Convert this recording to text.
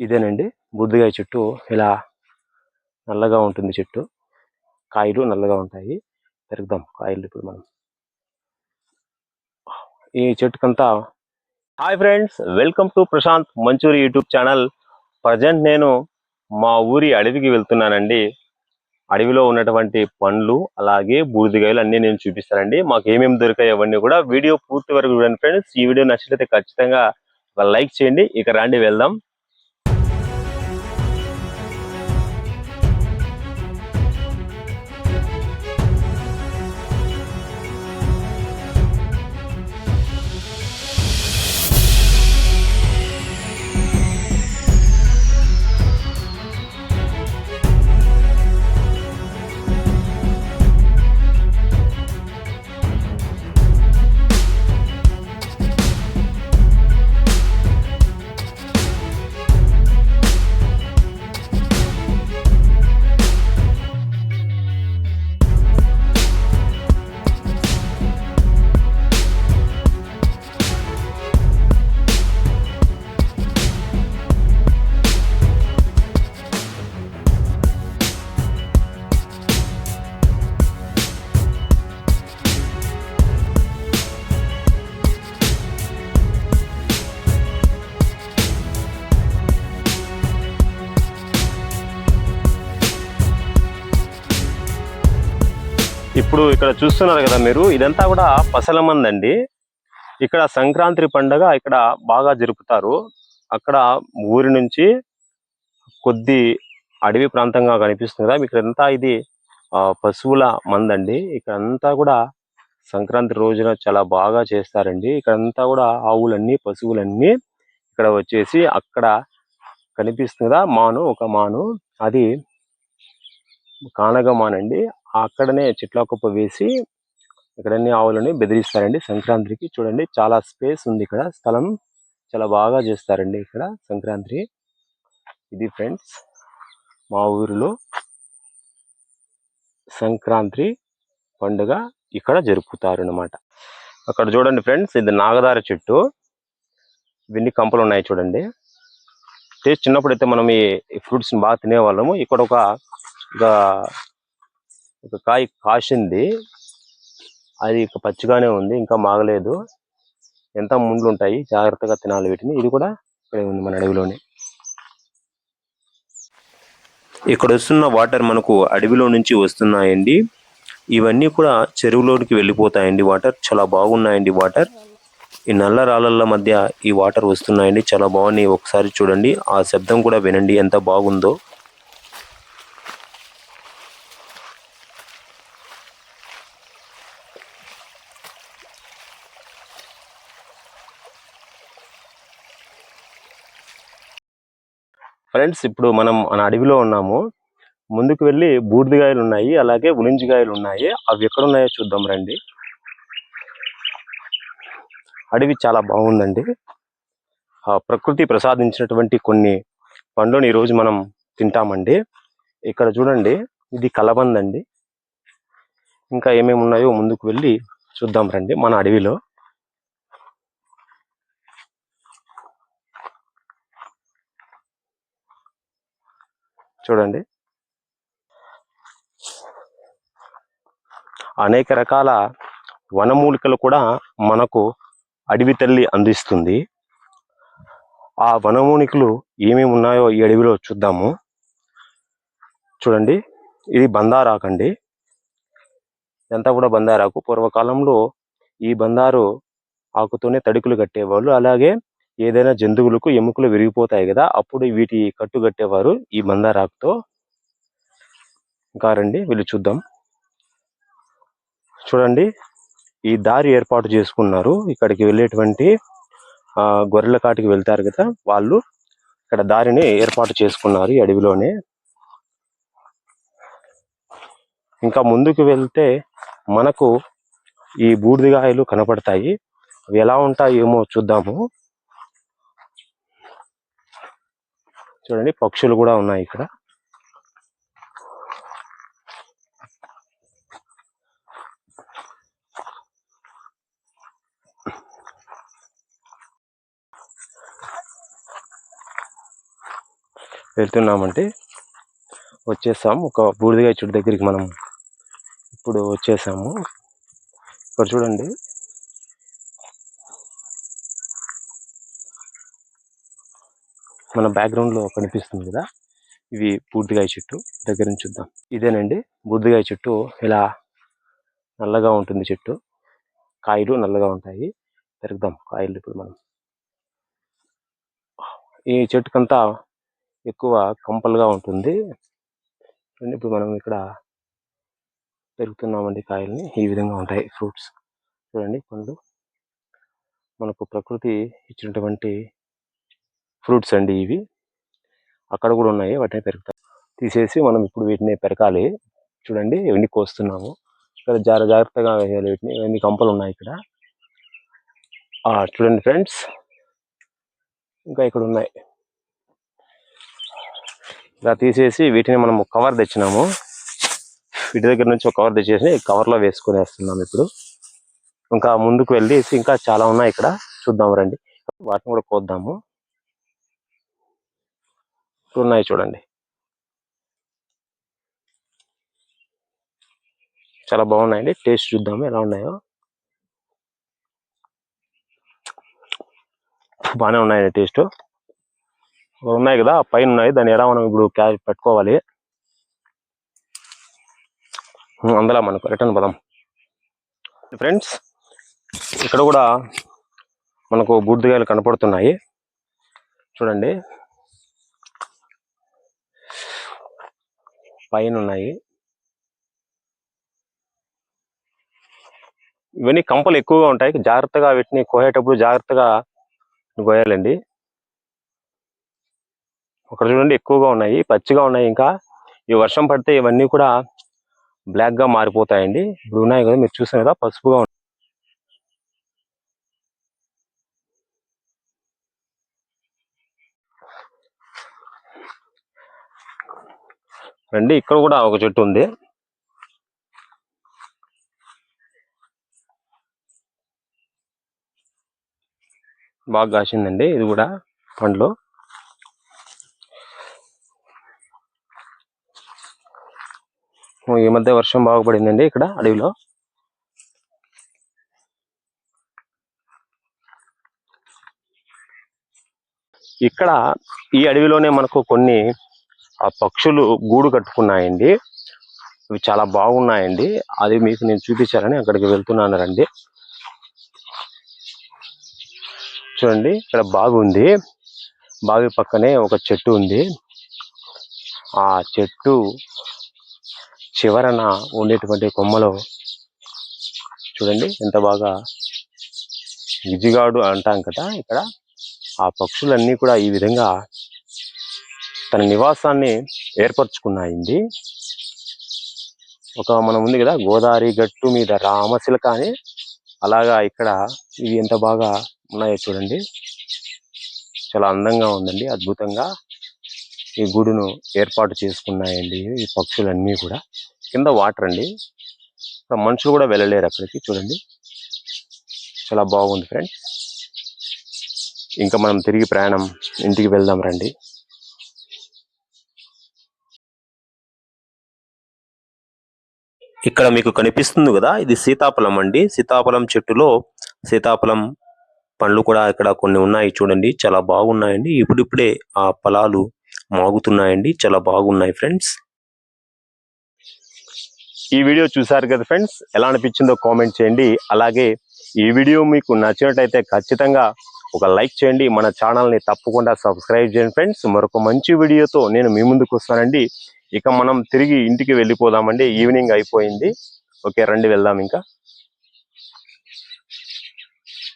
ఇదేనండి. బుద్ధిగాయ చెట్టు ఇలా నల్లగా ఉంటుంది చెట్టు. కాయలు నల్లగా ఉంటాయి. పెరుగుదాం కాయలు ఇప్పుడు మనం. ఈ చెట్టుకంతా hi friends welcome to Prashant Manchuri YouTube channel. Present నేను మా ఊరి అడవికి వెళ్తున్నానండి. అడవిలో ఉన్నటువంటి పండ్లు అలాగే బూడిదకాయలు అన్నీ నేను చూపిస్తానండి. మాకు ఏమేమి దొరికాయి అవన్నీ కూడా వీడియో పూర్తి వరకు చూడండి ఫ్రెండ్స్. ఈ వీడియో నచ్చినట్లయితే ఖచ్చితంగా ఒక లైక్ చేయండి. ఇక రాండి వెళ్దాం. ఇప్పుడు ఇక్కడ చూస్తున్నారు కదా మీరు ఇదంతా కూడా పసల అండి. ఇక్కడ సంక్రాంతి పండగ ఇక్కడ బాగా జరుపుతారు. అక్కడ ఊరి నుంచి కొద్ది అడవి ప్రాంతంగా కనిపిస్తుంది కదా ఇక్కడ అంతా ఇది ఆ, పశువుల మందండి ఇక్కడంతా కూడా సంక్రాంతి రోజున చాలా బాగా చేస్తారండి. ఇక్కడంతా కూడా ఆవులన్నీ పశువులన్నీ ఇక్కడ వచ్చేసి అక్కడ కనిపిస్తుంది కదా మాను ఒక మాను. అది కానగమానండి. అక్కడనే చెట్ల కుప్ప వేసి ఇక్కడన్ని ఆవులని బెదిరిస్తారండి సంక్రాంతికి. చూడండి చాలా స్పేస్ ఉంది ఇక్కడ. స్థలం చాలా బాగా చేస్తారండి ఇక్కడ సంక్రాంతి. ఇది ఫ్రెండ్స్ మా ఊరిలో సంక్రాంతి పండుగ ఇక్కడ జరుపుతారు అనమాట అక్కడ చూడండి ఫ్రెండ్స్ ఇది నాగదార చెట్టు. ఇవన్నీ కంపలు ఉన్నాయి చూడండి. టేస్ట్ చిన్నప్పుడు అయితే మనం ఈ ఫ్రూట్స్ని బాగా తినేవాళ్ళము. ఇక్కడ ఒక ఒక ఒక కాయ కాసింది. అది ఇక పచ్చిగానే ఉంది ఇంకా మాగలేదు. ఎంత ముండ్లు ఉంటాయి జాగ్రత్తగా తినాలి వీటిని. ఇది కూడా ఇక్కడే ఉంది మన అడవిలోనే. ఇక్కడ వస్తున్న వాటర్ మనకు అడవిలో నుంచి వస్తున్నాయండి. ఇవన్నీ కూడా చెరువులోనికి వెళ్ళిపోతాయండి వాటర్. చాలా బాగున్నాయండి వాటర్. ఈ నల్ల రాళ్ళ మధ్య ఈ వాటర్ వస్తున్నాయండి. చాలా బాగున్నాయి. ఒకసారి చూడండి. ఆ శబ్దం కూడా వినండి ఎంత బాగుందో. ఫ్రెండ్స్ ఇప్పుడు మనం మన అడవిలో ఉన్నాము. ముందుకు వెళ్ళి బూడిదకాయలు ఉన్నాయి అలాగే ఉలింజికాయలు ఉన్నాయి. అవి ఎక్కడ ఉన్నాయో చూద్దాం రండి. అడవి చాలా బాగుందండి. ఆ ప్రకృతి ప్రసాదించినటువంటి కొన్ని పండ్లను ఈరోజు మనం తింటామండి. ఇక్కడ చూడండి ఇది కలబంద అండి ఇంకా ఏమేమి ఉన్నాయో ముందుకు వెళ్ళి చూద్దాం రండి మన అడవిలో. చూడండి. అనేక రకాల వనమూలికలు కూడా మనకు అడవి తల్లి అందిస్తుంది. ఆ వనమూలికలు ఏమేమి ఉన్నాయో ఈ అడవిలో చూద్దాము. చూడండి. ఇది బందారాకండి ఇదంతా కూడా బందారాకు. పూర్వకాలంలో ఈ బందారు ఆకుతోనే తడుకులు కట్టేవాళ్ళు. అలాగే ఏదైనా జంతువులకు ఎముకలు విరిగిపోతాయి కదా అప్పుడు వీటి కట్టు కట్టేవారు ఈ మందారాకుతో. ఇంకా రండి వీళ్ళు చూద్దాం. చూడండి ఈ దారి ఏర్పాటు చేసుకున్నారు. ఇక్కడికి వెళ్ళేటువంటి గొర్రెల కాటికి వెళ్తారు కదా వాళ్ళు ఇక్కడ దారిని ఏర్పాటు చేసుకున్నారు ఈ అడవిలోనే. ఇంకా ముందుకు వెళ్తే మనకు ఈ బూడిదకాయలు కనపడతాయి. అవి ఎలా ఉంటాయేమో చూద్దాము. చూడండి పక్షులు కూడా ఉన్నాయి ఇక్కడ. వెళ్తున్నామంటే వచ్చేసాము. ఒక బూడిదగా చెట్టు దగ్గరికి మనం ఇప్పుడు వచ్చేసాము. ఇక్కడ చూడండి మన బ్యాక్గ్రౌండ్లో కనిపిస్తుంది కదా? ఇవి బూర్దిగాయ చెట్టు. దగ్గర నుంచి చూద్దాం. ఇదేనండి బూర్దిగాయ చెట్టు. ఇలా నల్లగా ఉంటుంది చెట్టు. కాయలు నల్లగా ఉంటాయి. పెరుగుదాం కాయలు ఇప్పుడు మనం. ఈ చెట్టుకంతా ఎక్కువ కంపలుగా ఉంటుంది. ఇప్పుడు మనం ఇక్కడ పెరుగుతున్నామండి కాయల్ని. ఈ విధంగా ఉంటాయి ఫ్రూట్స్. చూడండి పండ్లు. మనకు ప్రకృతి ఇచ్చినటువంటి ఫ్రూట్స్ అండి ఇవి. అక్కడ కూడా ఉన్నాయి వాటిని పెరుగుతాయి. తీసేసి మనం ఇప్పుడు వీటిని పెరకాలి చూడండి ఇవన్నీ కోస్తున్నాము. ఇక్కడ జాగ్ర జాగ్రత్తగా వేయాలి వీటిని. ఇవన్నీ కంపలు ఉన్నాయి ఇక్కడ. చూడండి ఫ్రెండ్స్. ఇంకా ఇక్కడ ఉన్నాయి. ఇలా తీసేసి వీటిని మనం కవర్ తెచ్చినాము. వీటి దగ్గర నుంచి ఒక కవర్ తెచ్చేసి కవర్లో వేసుకొని వేస్తున్నాము ఇప్పుడు. ఇంకా ముందుకు వెళ్ళేసి ఇంకా చాలా ఉన్నాయి ఇక్కడ. చూద్దాం రండి. వాటిని కూడా కోద్దాము. ఉన్నాయి చూడండి. చాలా బాగున్నాయండి. టేస్ట్ చూద్దాము ఎలా ఉన్నాయో. బాగానే ఉన్నాయండి టేస్ట్. ఉన్నాయి కదా పైన ఉన్నాయి. దాన్ని ఎలా మనం ఇప్పుడు క్యాష్ పెట్టుకోవాలి? అందులో మనకు రిటర్న్ పదం. ఫ్రెండ్స్ ఇక్కడ కూడా మనకు బూడిదగాయలు కనపడుతున్నాయి. చూడండి. పైన ఉన్నాయి ఇవన్నీ కంపలు ఎక్కువగా ఉంటాయి. జాగ్రత్తగా వీటిని కోయేటప్పుడు జాగ్రత్తగా కోయాలండి ఒకటి చూడండి ఎక్కువగా ఉన్నాయి పచ్చిగా ఉన్నాయి ఇంకా. ఈ వర్షం పడితే ఇవన్నీ కూడా బ్లాక్గా మారిపోతాయండి. ఇప్పుడు ఉన్నాయి కదా మీరు చూసారు కదా పసుపుగా రండి ఇక్కడ కూడా ఒక చెట్టు ఉంది. బాగా కాసిందండి ఇది కూడా పండ్లు. ఈ మధ్య వర్షం బాగా పడిందండి ఇక్కడ అడవిలో. ఇక్కడ ఈ అడవిలోనే మనకు కొన్ని ఆ పక్షులు గూడు కట్టుకున్నాయండి. ఇవి చాలా బాగున్నాయండి. అది మీకు నేను చూపించాలని అక్కడికి వెళ్తున్నాను రండి. చూడండి ఇక్కడ బాగుంది బావి పక్కనే ఒక చెట్టు ఉంది. ఆ చెట్టు చివరన ఉండేటువంటి కొమ్మలో. చూడండి ఎంత బాగా గిజిగాడు అంటాం కదా ఇక్కడ ఆ పక్షులన్నీ కూడా ఈ విధంగా తన నివాసాన్ని ఏర్పరచుకున్నాయండి. ఒక మనం ఉంది కదా గోదావరి గట్టు మీద రామశిలక అని అలాగా ఇక్కడ ఇవి ఎంత బాగా ఉన్నాయో చూడండి. చాలా అందంగా ఉందండి అద్భుతంగా ఈ గుడును ఏర్పాటు చేసుకున్నాయండి ఈ పక్షులన్నీ కూడా. కింద వాటర్ అండి. మనుషులు కూడా వెళ్ళలేరు అక్కడికి చూడండి. చాలా బాగుంది ఫ్రెండ్స్. ఇంకా మనం తిరిగి ప్రయాణం ఇంటికి వెళ్దాం రండి. ఇక్కడ మీకు కనిపిస్తుంది కదా ఇది సీతాఫలం అండి. సీతాఫలం చెట్టులో సీతాఫలం పండ్లు కూడా ఇక్కడ కొన్ని ఉన్నాయి చూడండి చాలా బాగున్నాయండి. ఇప్పుడిప్పుడే ఆ ఫలాలు మాగుతున్నాయండి చాలా బాగున్నాయి ఫ్రెండ్స్. ఈ వీడియో చూసారు కదా ఫ్రెండ్స్ ఎలా అనిపించిందో కామెంట్ చేయండి. అలాగే ఈ వీడియో మీకు నచ్చినట్టయితే ఖచ్చితంగా ఒక లైక్ చేయండి. మన ఛానల్ని తప్పకుండా సబ్స్క్రైబ్ చేయండి ఫ్రెండ్స్. మరొక మంచి వీడియోతో నేను మీ ముందుకు వస్తానండి. ఇక మనం తిరిగి ఇంటికి వెళ్ళిపోదామండి. ఈవినింగ్ అయిపోయింది. ఓకే రండి వెళ్దాం ఇంకా.